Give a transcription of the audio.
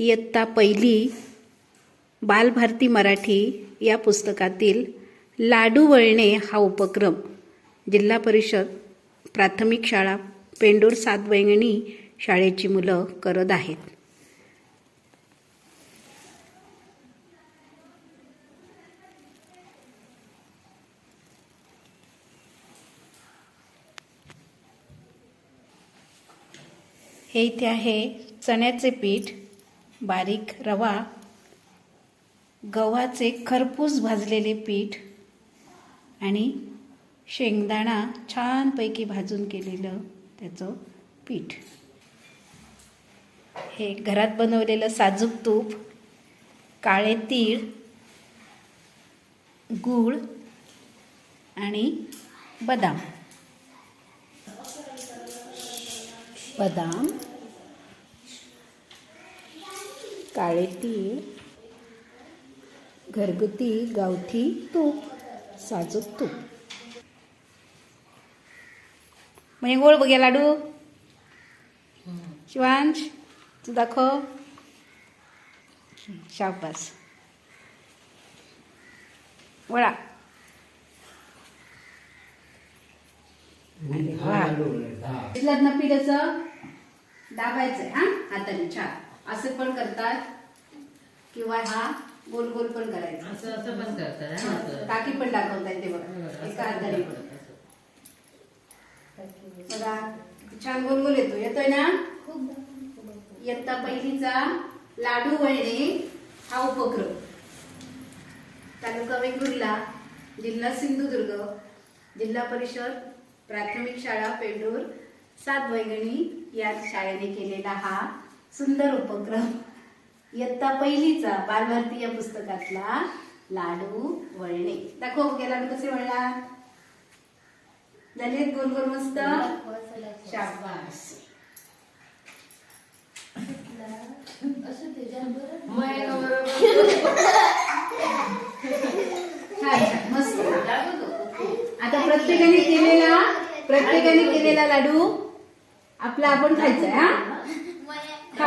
इयत्ता पहिली बालभारती मराठी या पुस्तकातील लाडू वळणे हा उपक्रम जिल्हा परिषद प्राथमिक शाळा पेंडूर सातवैंगणी शाळेची मुलं करत आहेत. हे इथे आहे चण्याचे पीठ. बारीक रवा गव्हाचे खरपूस भाजलेले पीठ आणि शेंगदाणा छानपैकी भाजून केलेलं त्याचं पीठ. हे घरात बनवलेलं साजूक तूप काळे तीळ गूळ आणि बदाम. बदाम. काळे तीळ घरगुती गावठी तूप साजूक तूप. म्हणजे गोळ बघ्या लाडू. शिवांश तू दाखव. शाबास. वळा अरे वा. इथलं ना पीठ असं दाबायचंय हा? हाताने छान. असे पण करतात किंवा हा गोल गोल पण करायचा. असं असं पण करतात हा, असं. टाकी पण दाखवता येते बघा. एका हाताने. बघा किती छान गोल गोल येतो. येतोय ना? इयत्ता पहिलीचा लाडू वळणे हा उपक्रम. तालुका वेंगुर्ला जिल्हा सिंधुदुर्ग जिल्हा परिषद प्राथमिक शाळा पेंडूर सात वैगणी या शाळेने केलेला हा सुंदर उपक्रम. इयत्ता पहिलीचा बालभारती या पुस्तकातला लाडू वळणे. दाखव लाडू कसे वळला झाले गोल गोल मस्त. शाबास. मस्त आता प्रत्येकाने केलेला प्रत्येकाने केलेला लाडू आपलं आपण खायचंय हा?